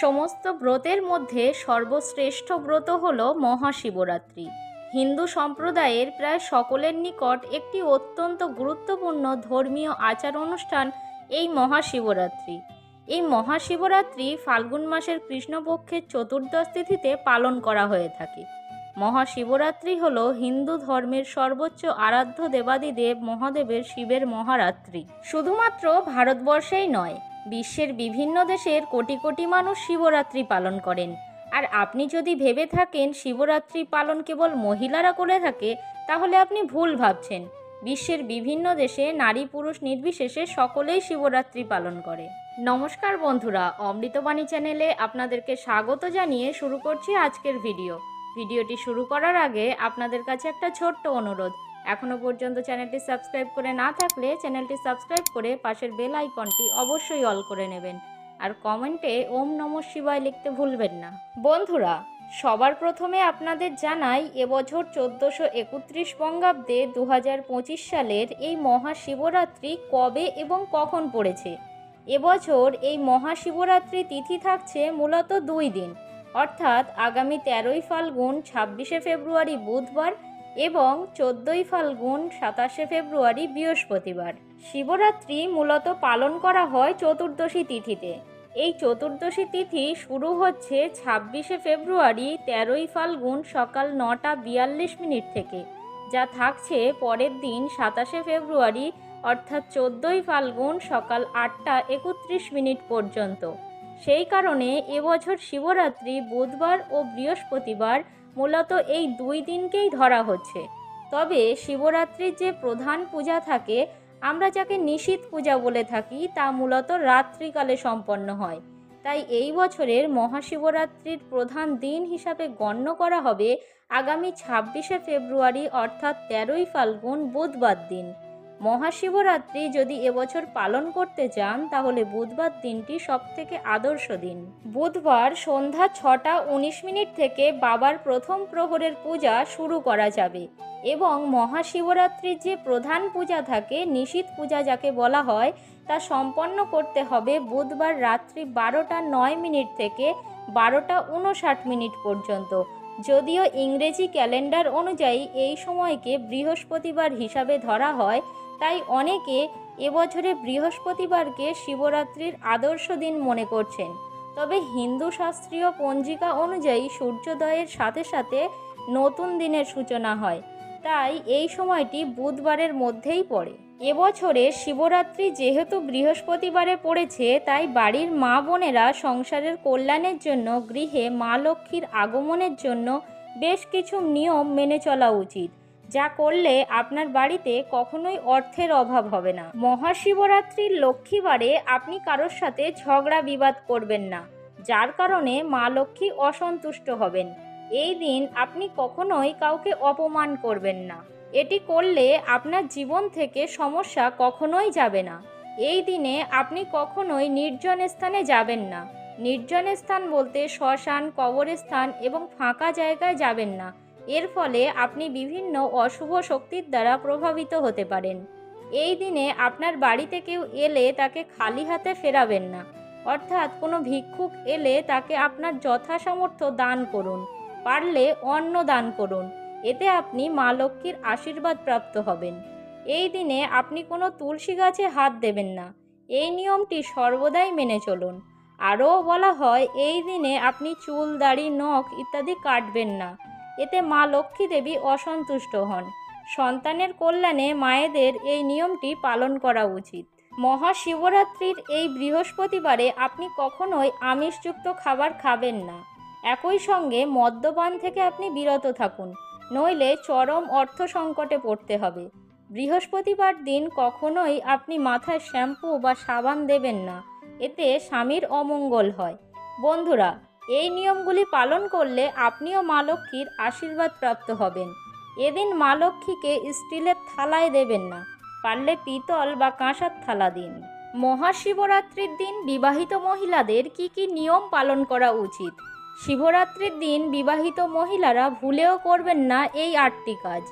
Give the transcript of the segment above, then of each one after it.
সমস্ত ব্রতের মধ্যে সর্বশ্রেষ্ঠ ব্রত হল মহাশিবরাত্রি। হিন্দু সম্প্রদায়ের প্রায় সকলের নিকট একটি অত্যন্ত গুরুত্বপূর্ণ ধর্মীয় আচার অনুষ্ঠান এই মহাশিবরাত্রি। এই মহাশিবরাত্রি ফাল্গুন মাসের কৃষ্ণপক্ষের চতুর্দশ তিথিতে পালন করা হয়ে থাকে। মহাশিবরাত্রি হল হিন্দু ধর্মের সর্বোচ্চ আরাধ্য দেবাদিদেব মহাদেবের শিবের মহারাত্রি। শুধুমাত্র ভারতবর্ষেই নয় বিশ্বের বিভিন্ন দেশের কোটি কোটি মানুষ শিবরাত্রি পালন করেন। আর আপনি যদি ভেবে থাকেন শিবরাত্রি পালন কেবল মহিলারা করে থাকে, তাহলে আপনি ভুল ভাবছেন। বিশ্বের বিভিন্ন দেশে নারী পুরুষ নির্বিশেষে সকলেই শিবরাত্রি পালন করে। নমস্কার বন্ধুরা অমৃতবাণী চ্যানেলে আপনাদেরকে স্বাগত জানিয়ে শুরু করছি আজকের ভিডিও। ভিডিওটি শুরু করার আগে আপনাদের কাছে একটা ছোট্ট অনুরোধ এখনও পর্যন্ত চ্যানেলটি সাবস্ক্রাইব করে না থাকলে চ্যানেলটি সাবস্ক্রাইব করে পাশের বেল আইকনটি অবশ্যই অল করে নেবেন। আর কমেন্টে ওম নম শিবায় লিখতে ভুলবেন না। বন্ধুরা, সবার প্রথমে আপনাদের জানাই, এবছর চোদ্দোশো একত্রিশ বঙ্গাব্দে দু হাজার পঁচিশ সালের এই মহাশিবরাত্রি কবে এবং কখন পড়েছে? এবছর এই মহাশিবরাত্রি তিথি থাকছে মূলত দুই দিন। অর্থাৎ আগামী তেরোই ফাল্গুন, ছাব্বিশে ফেব্রুয়ারি বুধবার এবং চোদ্দোই ফাল্গুন সাতাশে ফেব্রুয়ারি বৃহস্পতিবার। শিবরাত্রি মূলত পালন করা হয় চতুর্দশী তিথিতে। এই চতুর্দশী তিথি শুরু হচ্ছে ছাব্বিশে ফেব্রুয়ারি তেরোই ফাল্গুন সকাল নটা বিয়াল্লিশ মিনিট থেকে, যা থাকছে পরের দিন সাতাশে ফেব্রুয়ারি, অর্থাৎ চোদ্দোই ফাল্গুন সকাল আটটা একত্রিশ মিনিট পর্যন্ত। সেই কারণে এবছর শিবরাত্রি বুধবার ও বৃহস্পতিবার মূলত এই দুই দিনকেই ধরা হচ্ছে। তবে শিবরাত্রির যে প্রধান পূজা থাকে, আমরা যাকে নিশীত পূজা বলে থাকি, তা মূলত রাত্রিকালে সম্পন্ন হয়। তাই এই বছরের মহাশিবরাত্রির প্রধান দিন হিসাবে গণ্য করা হবে আগামী ছাব্বিশে ফেব্রুয়ারি, অর্থাৎ তেরোই ফাল্গুন, বুধবার দিন। মহাশিবরাত্রি যদি এবছর পালন করতে চান, তাহলে বুধবার দিনটি সবথেকে আদর্শ দিন। বুধবার সন্ধ্যা ছটা উনিশ মিনিট থেকে বাবার প্রথম প্রহরের পূজা শুরু করা যাবে এবং মহাশিবরাত্রির যে প্রধান পূজা থাকে নিশীত পূজা যাকে বলা হয়, তা সম্পন্ন করতে হবে বুধবার রাত্রি বারোটা নয় মিনিট থেকে বারোটা উনষাট মিনিট পর্যন্ত। যদিও ইংরেজি ক্যালেন্ডার অনুযায়ী এই সময়কে বৃহস্পতিবার হিসাবে ধরা হয়, তাই অনেকে এবছরে বৃহস্পতিবারকে শিবরাত্রির আদর্শ দিন মনে করছেন। তবে হিন্দু শাস্ত্রীয় পঞ্জিকা অনুযায়ী সূর্যোদয়ের সাথে সাথে নতুন দিনের সূচনা হয়, তাই এই সময়টি বুধবারের মধ্যেই পড়ে। এবছরে শিবরাত্রি যেহেতু বৃহস্পতিবারে পড়েছে, তাই বাড়ির মা বোনেরা সংসারের কল্যাণের জন্য গৃহে মা লক্ষ্মীর আগমনের জন্য বেশ কিছু নিয়ম মেনে চলা উচিত, যা করলে আপনার বাড়িতে কখনোই অর্থের অভাব হবে না। মহাশিবরাত্রির লক্ষ্মীবারে আপনি কারোর সাথে ঝগড়া বিবাদ করবেন না, যার কারণে মা লক্ষ্মী অসন্তুষ্ট হবেন। এই দিন আপনি কখনোই কাউকে অপমান করবেন না। এটি করলে আপনার জীবন থেকে সমস্যা কখনোই যাবে না। এই দিনে আপনি কখনোই নির্জন স্থানে যাবেন না। নির্জন স্থান বলতে শ্মশান, কবরস্থান এবং ফাঁকা জায়গায় যাবেন না। এর ফলে আপনি বিভিন্ন অশুভ শক্তির দ্বারা প্রভাবিত হতে পারেন। এই দিনে আপনার বাড়িতে কেউ এলে তাকে খালি হাতে ফেরাবেন না। অর্থাৎ কোনো ভিক্ষুক এলে তাকে আপনার যথাসামর্থ্য দান করুন। পারলে অন্ন দান করুন। এতে আপনি মা লক্ষ্মীর আশীর্বাদ প্রাপ্ত হবেন। এই দিনে আপনি কোনো তুলসী গাছে হাত দেবেন না। এই নিয়মটি সর্বদাই মেনে চলুন। আরও বলা হয়, এই দিনে আপনি চুল, দাড়ি, নখ ইত্যাদি কাটবেন না। এতে মা লক্ষ্মী দেবী অসন্তুষ্ট হন। সন্তানের কল্যাণে মায়েদের এই নিয়মটি পালন করা উচিত। মহাশিবরাত্রির এই বৃহস্পতিবারে আপনি কখনোই আমিষযুক্ত খাবার খাবেন না। একই সঙ্গে মদ্যপান থেকে আপনি বিরত থাকুন। নইলে চরম অর্থ সংকটে পড়তে হবে। বৃহস্পতিবার দিন কখনোই আপনি মাথায় শ্যাম্পু বা সাবান দেবেন না। এতে স্বামীর অমঙ্গল হয়। বন্ধুরা, এই নিয়মগুলি পালন করলে আপনিও মা লক্ষ্মীর আশীর্বাদ প্রাপ্ত হবেন। এদিন মা লক্ষ্মীকে স্টিলের থালায় দেবেন না, পারলে পিতল বা কাঁসার থালা দিন। মহাশিবরাত্রির দিন বিবাহিত মহিলাদের কি কি নিয়ম পালন করা উচিত? শিবরাত্রির দিন বিবাহিত মহিলারা ভুলেও করবেন না এই আটটি কাজ।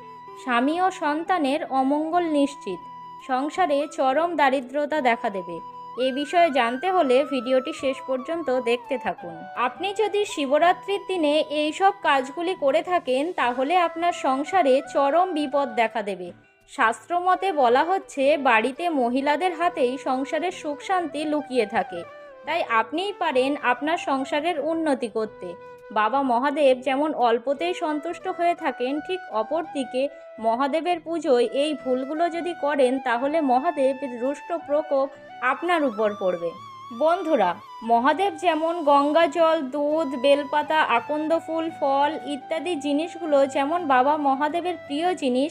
স্বামী ও সন্তানের অমঙ্গল নিশ্চিত। সংসারে চরম দারিদ্রতা দেখা দেবে। এ বিষয়ে জানতে হলে ভিডিওটি শেষ পর্যন্ত দেখতে থাকুন। আপনি যদি শিবরাত্রির দিনে এই সব কাজগুলি করে থাকেন, তাহলে আপনার সংসারে চরম বিপদ দেখা দেবে। শাস্ত্রমতে বলা হচ্ছে, বাড়িতে মহিলাদের হাতেই সংসারের সুখ শান্তি লুকিয়ে থাকে। তাই আপনিই পারেন আপনার সংসারের উন্নতি করতে। বাবা মহাদেব যেমন অল্পতেই সন্তুষ্ট হয়ে থাকেন, ঠিক অপরদিকে মহাদেবের পুজোয় এই ভুলগুলো যদি করেন, তাহলে মহাদেবের রুষ্ট প্রকোপ আপনার উপর পড়বে। বন্ধুরা, মহাদেব যেমন গঙ্গা জল, দুধ, বেলপাতা, আকন্দ ফুল, ফল ইত্যাদি জিনিসগুলো, যেমন বাবা মহাদেবের প্রিয় জিনিস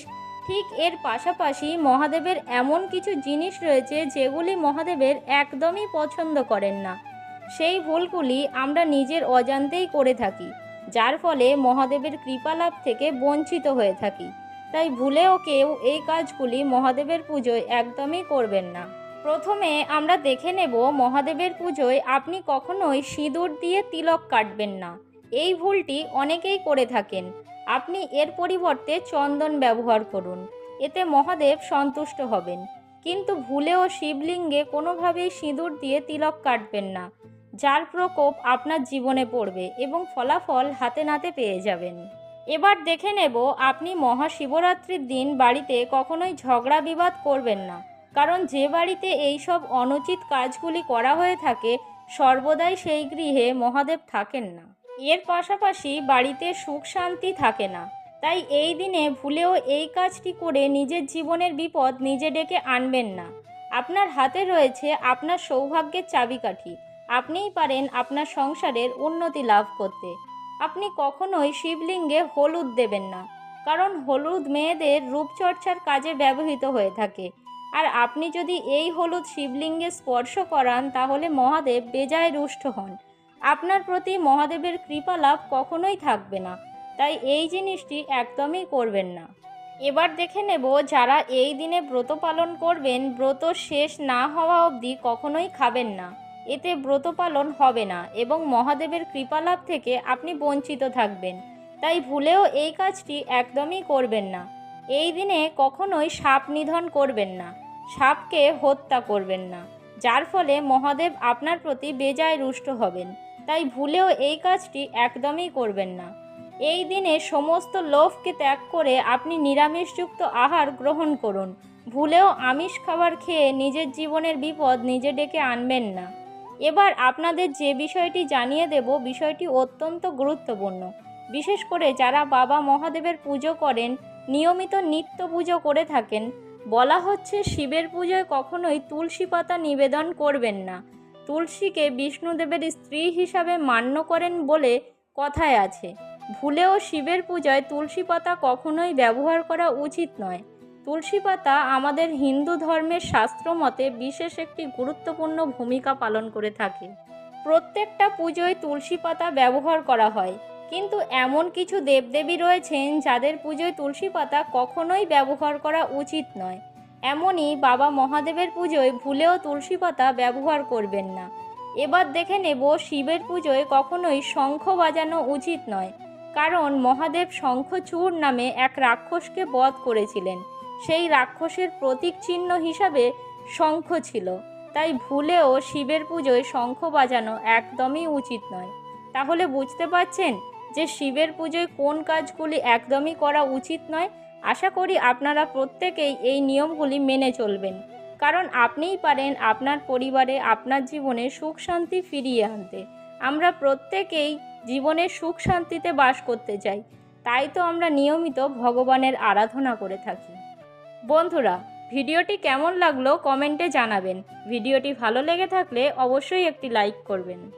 ঠিক এর পাশাপাশি মহাদেবের এমন কিছু জিনিস রয়েছে যেগুলি মহাদেবের একদমই পছন্দ করেন না। সেই ভুলগুলি আমরা নিজের অজান্তেই করে থাকি, যার ফলে মহাদেবের কৃপালাভ থেকে বঞ্চিত হয়ে থাকি। তাই ভুলেও কেউ এই কাজগুলি মহাদেবের পুজোয় একদমই করবেন না। প্রথমে আমরা দেখে নেব মহাদেবের পুজোয় আপনি কখনোই সিঁদুর দিয়ে তিলক কাটবেন না। এই ভুলটি অনেকেই করে থাকেন। আপনি এর পরিবর্তে চন্দন ব্যবহার করুন। এতে মহাদেব সন্তুষ্ট হবেন। কিন্তু ভুলেও শিবলিঙ্গে কোনোভাবেই সিঁদুর দিয়ে তিলক কাটবেন না। যার প্রকোপ আপনার জীবনে পড়বে এবং ফলাফল হাতে নাতে পেয়ে যাবেন। এবার দেখে নেব আপনি মহাশিবরাত্রির দিন বাড়িতে কখনোই ঝগড়া বিবাদ করবেন না। কারণ যে বাড়িতে এই সব অনুচিত কাজগুলি করা হয়ে থাকে, সর্বদাই সেই গৃহে মহাদেব থাকেন না। এর পাশাপাশি বাড়িতে সুখ শান্তি থাকে না। তাই এই দিনে ভুলেও এই কাজটি করে নিজের জীবনের বিপদ নিজে ডেকে আনবেন না। আপনার হাতে রয়েছে আপনার সৌভাগ্যের চাবিকাঠি। আপনিই পারেন আপনার সংসারের উন্নতি লাভ করতে। আপনি কখনোই শিবলিঙ্গে হলুদ দেবেন না। কারণ হলুদ মেয়েদের রূপচর্চার কাজে ব্যবহৃত হয়ে থাকে। আর আপনি যদি এই হলুদ শিবলিঙ্গে স্পর্শ করান, তাহলে মহাদেব বেজায় রুষ্ট হন। আপনার প্রতি মহাদেবের কৃপা লাভ কখনোই থাকবে না। তাই এই জিনিসটি একদমই করবেন না। এবার দেখে নেব যারা এই দিনে ব্রত পালন করবেন, ব্রত শেষ না হওয়া অবধি কখনোই খাবেন না। এতে ব্রত পালন হবে না এবং মহাদেবের কৃপালাভ থেকে আপনি বঞ্চিত থাকবেন। তাই ভুলেও এই কাজটি একদমই করবেন না। এই দিনে কখনোই সাপ নিধন করবেন না। সাপকে হত্যা করবেন না। যার ফলে মহাদেব আপনার প্রতি বেজায় রুষ্ট হবেন। তাই ভুলেও এই কাজটি একদমই করবেন না। এই দিনে সমস্ত লোভকে ত্যাগ করে আপনি নিরামিষযুক্ত আহার গ্রহণ করুন। ভুলেও আমিষ খাবার খেয়ে নিজের জীবনের বিপদ নিজে ডেকে আনবেন না। এবার আপনাদের যে বিষয়টি জানিয়ে দেব, বিষয়টি অত্যন্ত গুরুত্বপূর্ণ। বিশেষ করে যারা বাবা মহাদেবের পুজো করেন, নিয়মিত নিত্য পুজো করে থাকেন, বলা হচ্ছে শিবের পুজোয় কখনোই তুলসী পাতা নিবেদন করবেন না। তুলসীকে বিষ্ণুদেবের স্ত্রী হিসাবে মান্য করেন বলে কথায় আছে। ভুলেও শিবের পূজায় তুলসী পাতা কখনোই ব্যবহার করা উচিত নয়। তুলসী পাতা আমাদের হিন্দু ধর্মের শাস্ত্র মতে বিশেষ একটি গুরুত্বপূর্ণ ভূমিকা পালন করে থাকে। প্রত্যেকটা পুজোয় তুলসী পাতা ব্যবহার করা হয়। কিন্তু এমন কিছু দেবদেবী রয়েছেন যাদের পুজোয় তুলসী পাতা কখনোই ব্যবহার করা উচিত নয়। এমনই বাবা মহাদেবের পুজোয় ভুলেও তুলসী পাতা ব্যবহার করবেন না। এবার দেখে নেব শিবের পুজোয় কখনোই শঙ্খ বাজানো উচিত নয়, কারণ মহাদেব শঙ্খচূড় নামে এক রাক্ষসকে বধ করেছিলেন। সেই রাক্ষসের প্রতীক চিহ্ন হিসাবে শঙ্খ ছিল, তাই ভুলেও শিবের পুজোয় শঙ্খ বাজানো একদমই উচিত নয়। তাহলে বুঝতে পারছেন যে শিবের পুজোয় কোন কাজগুলি একদমই করা উচিত নয় আশা করি আপনারা প্রত্যেকেই এই নিয়মগুলি মেনে চলবেন। কারণ আপনিই পারেন আপনার পরিবারে, আপনার জীবনে সুখ শান্তি ফিরিয়ে আনতে। আমরা প্রত্যেকেই জীবনে সুখ শান্তিতে বাস করতে চাই। তাই তো আমরা নিয়মিত ভগবানের আরাধনা করে থাকি। বন্ধুরা, ভিডিওটি কেমন লাগল কমেন্টে জানাবেন। ভিডিওটি ভালো লেগে থাকলে অবশ্যই একটি লাইক করবেন।